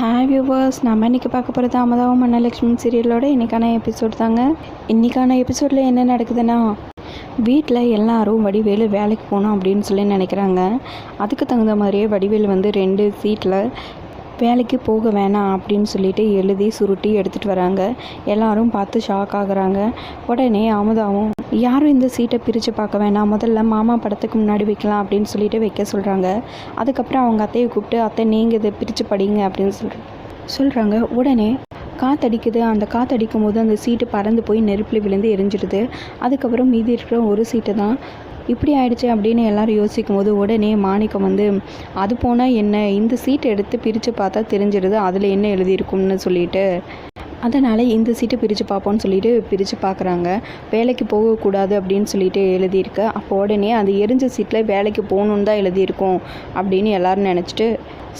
Hi viewers நம்ம இன்றைக்கி பார்க்க போகிறது அமதாவும் மன்னலட்சுமி சீரியலோட இன்றைக்கான எபிசோட் தாங்க. இன்றைக்கான எபிசோடில் என்ன நடக்குதுன்னா வீட்டில் எல்லாரும் வடிவேலு வேலைக்கு போகணும் அப்படின்னு சொல்லி நினைக்கிறாங்க. அதுக்கு தகுந்த மாதிரியே வடிவேலு வந்து ரெண்டு சீட்டில் வேலைக்கு போக வேணாம் அப்படின்னு சொல்லிட்டு எழுதி சுருட்டி எடுத்துகிட்டு வராங்க. எல்லாரும் பார்த்து ஷாக் ஆகுறாங்க. உடனே அமுதாவும் யாரும் இந்த சீட்டை பிரித்து பார்க்க வேணாம். முதல்ல மாமா படத்துக்கு முன்னாடி வைக்கலாம் அப்படின்னு சொல்லிட்டு வைக்க சொல்கிறாங்க அதுக்கப்புறம் அவங்க அத்தையை கூப்பிட்டு அத்தை நீங்கள் இதை பிரித்து படிங்க அப்படின்னு சொல்கிற சொல்கிறாங்க உடனே காத்தடிக்குது. அந்த காத்தடிக்கும் போது அந்த சீட்டு பறந்து போய் நெருப்பில் விழுந்து எரிஞ்சிடுது. அதுக்கப்புறம் மீதி இருக்கிற ஒரு சீட்டு தான். இப்படி ஆயிடுச்சு அப்படின்னு எல்லாரும் யோசிக்கும் போது உடனே மாணிக்கம் வந்து அது போனால் என்ன? இந்த சீட்டை எடுத்து பிரித்து பார்த்தா தெரிஞ்சிடுது. அதில் என்ன எழுதியிருக்கும்னு சொல்லிட்டு அதனால் இந்த சீட்டை பிரித்து பார்ப்போம்னு சொல்லிட்டு பிரித்து பார்க்குறாங்க. வேலைக்கு போகக்கூடாது அப்படின்னு சொல்லிட்டு எழுதியிருக்கு. அப்போ உடனே அந்த எரிஞ்ச சீட்டில் வேலைக்கு போகணுன்னு தான் எழுதியிருக்கோம் அப்படின்னு எல்லோரும் நினச்சிட்டு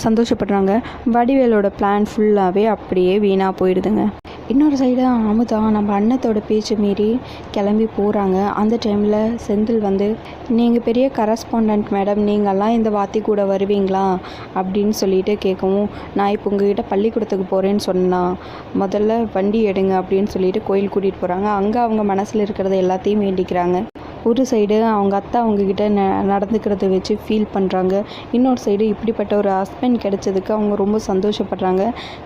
சந்தோஷப்படுறாங்க. வடிவேலோட பிளான் ஃபுல்லாகவே அப்படியே வீணாக போயிடுதுங்க. இன்னொரு சைடு அமுதா. நம்ம அண்ணத்தோட பேச்சு மீறி கிளம்பி போகிறாங்க அந்த டைமில் செந்தில் வந்து நீங்கள் பெரிய கரஸ்பாண்டன்ட் மேடம் நீங்கள்லாம் இந்த வாத்தி கூட வருவீங்களா? அப்படின்னு சொல்லிட்டு கேட்கவும் நான் இப்போ உங்ககிட்ட பள்ளிக்கூடத்துக்கு போகிறேன்னு சொன்னா முதல்ல வண்டி எடுங்க அப்படின்னு சொல்லிட்டு கோயில் கூட்டிகிட்டு போகிறாங்க அங்கே அவங்க மனசில் இருக்கிறத எல்லாத்தையும் வேண்டிக்கிறாங்க. ஒரு சைடு அவங்க அத்தை அவங்கக்கிட்ட ந நடந்துக்கிறத வச்சு ஃபீல் பண்ணுறாங்க இன்னொரு சைடு இப்படிப்பட்ட ஒரு ஹஸ்பண்ட் கிடைச்சதுக்கு அவங்க ரொம்ப சந்தோஷப்படுறாங்க.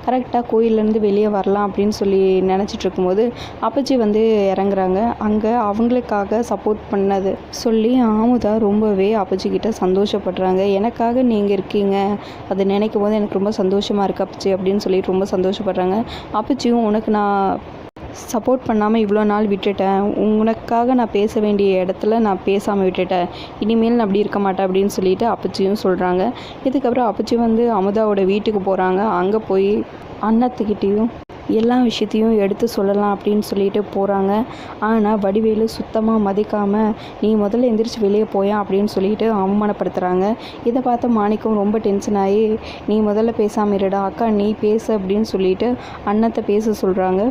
கரெக்டாக கோயிலேருந்து வெளியே வரலாம் அப்படின்னு சொல்லி நினச்சிட்டு இருக்கும்போது அப்பச்சி வந்து இறங்குறாங்க. அங்கே அவங்களுக்காக சப்போர்ட் பண்ணது சொல்லி ஆமுதா ரொம்பவே அப்பச்சிக்கிட்ட சந்தோஷப்படுறாங்க. எனக்காக நீங்கள் இருக்கீங்க. அதை நினைக்கும் போது எனக்கு ரொம்ப சந்தோஷமாக இருக்குது அப்பச்சி அப்படின்னு சொல்லி ரொம்ப சந்தோஷப்படுறாங்க. அப்பச்சியும் உனக்கு நான் சப்போர்ட் பண்ணாமல் இவ்வளோ நாள் விட்டுட்டேன். உனக்காக நான் பேச வேண்டிய இடத்துல நான் பேசாமல் விட்டுட்டேன். இனிமேல் நான் அப்படி இருக்க மாட்டேன் அப்படின்னு சொல்லிட்டு அப்பச்சியும் சொல்கிறாங்க இதுக்கப்புறம் அப்பச்சி வந்து அமுதாவோட வீட்டுக்கு போகிறாங்க அங்கே போய் அண்ணத்துக்கிட்டேயும் எல்லா விஷயத்தையும் எடுத்து சொல்லலாம் அப்படின்னு சொல்லிட்டு போகிறாங்க ஆனால் வடிவேலு சுத்தமாக மதிக்காமல் நீ முதல்ல எந்திரிச்சு வெளியே போயா? அப்படின்னு சொல்லிட்டு அவமானப்படுத்துகிறாங்க இதை பார்த்து மாணிக்கம் ரொம்ப டென்ஷன் ஆகி நீ முதல்ல பேசாமல் இருடா அக்கா நீ பேசு அப்படின்னு சொல்லிட்டு அண்ணத்தை பேச சொல்கிறாங்க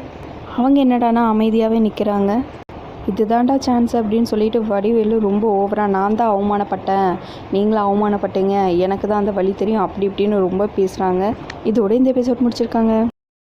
அவங்க என்னடானா அமைதியாகவே நிற்கிறாங்க இதுதான்டா சான்ஸ் அப்படின்னு சொல்லிட்டு வடிவேலு ரொம்ப ஓவராக நான் தான் அவமானப்பட்டேன். நீங்களும் அவமானப்பட்டீங்க. எனக்கு தான் அந்த வழி தெரியும். அப்படி இப்படின்னு ரொம்ப பேசுகிறாங்க இதோட இந்த எபிசோட் முடிச்சிருக்காங்க.